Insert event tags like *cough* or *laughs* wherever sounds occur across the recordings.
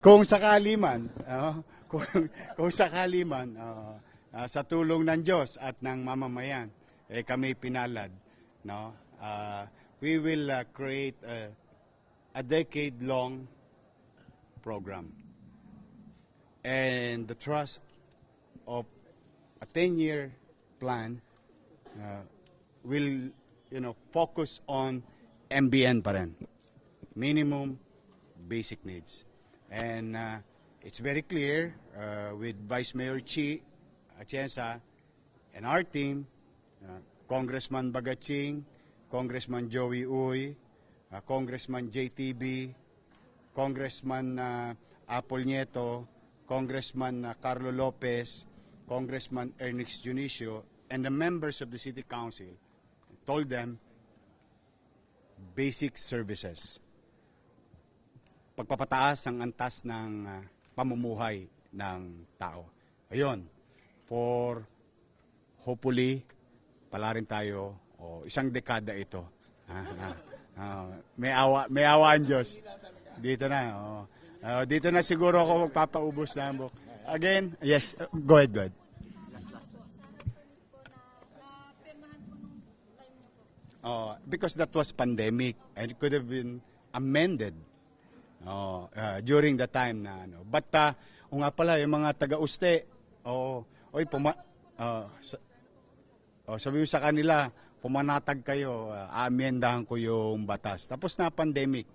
Kung sakali man, ah, kung, *laughs* kung sakali man, ah, ah, sa tulong ng Diyos at ng mamamayan, eh kami pinalad, no? Ah, we will ah, create a, a decade-long program. And the trust of a 10-year plan uh, will, you know, focus on MBN pa rin. Minimum basic needs. And uh, it's very clear uh, with Vice Mayor Chi Atienza and our team, uh, Congressman Bagaching, Congressman Joey Uy, uh, Congressman JTB, Congressman uh, Apol Nieto, Congressman uh, Carlo Lopez, Congressman Ernest Junicio, and the members of the City Council told them basic services. Pagpapataas ang antas ng uh, pamumuhay ng tao. Ayun, for hopefully, pala rin tayo, o isang dekada ito. Ah, *laughs* ah, ah, may awa, may awa ang Diyos. Dito na. Oh. Ah, dito na siguro ako magpapaubos na book. Again, yes, uh, go ahead, go ahead. Oh, because that was pandemic and it could have been amended oh, uh, during the time na ano. But uh, o nga pala yung mga taga-uste, oh, oy puma oh, sa, oh, sabi mo sa kanila, pumanatag kayo, uh, amendahan ko yung batas. Tapos na pandemic,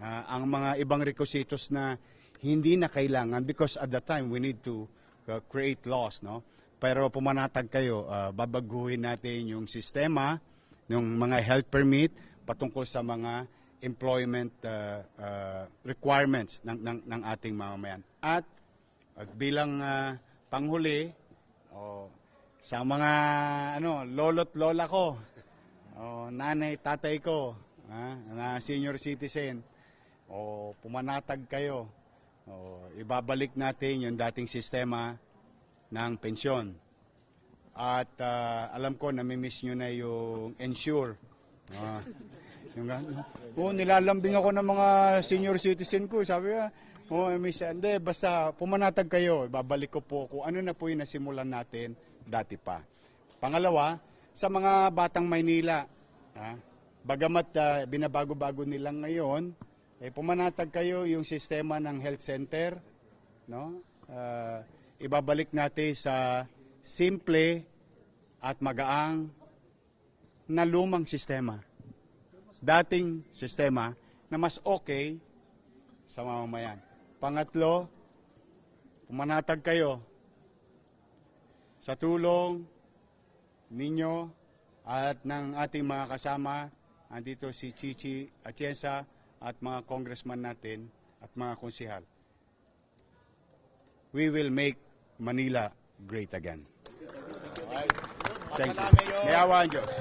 ah, ang mga ibang requisitos na hindi na kailangan because at the time we need to uh, create laws, no? Pero pumanatag kayo, ah, babaguhin natin yung sistema, yung mga health permit patungkol sa mga employment uh, uh, requirements ng, ng, ng ating mamamayan. At, at bilang uh, panghuli, oh, sa mga ano lolo't lola ko, oh, nanay, tatay ko, ah, na senior citizen, o pumanatag kayo, o ibabalik natin yung dating sistema ng pensyon. At ah, alam ko, namimiss nyo na yung ensure. Ah, yung, oh, nilalambing ako ng mga senior citizen ko. Sabi niya, oh, miss, hindi, basta pumanatag kayo. Babalik ko po kung ano na po yung nasimulan natin dati pa. Pangalawa, sa mga batang Maynila, ah, bagamat ah, binabago-bago nilang ngayon, eh, pumanatag kayo yung sistema ng health center, no? Ah, ibabalik natin sa simple at magaang na lumang sistema. Dating sistema na mas okay sa mamamayan. Pangatlo, pumanatag kayo sa tulong ninyo at ng ating mga kasama. Andito si Chichi Atienza at mga congressman natin at mga konsihal. We will make Manila great again. Thank you. May awa ang Diyos.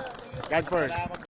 God first.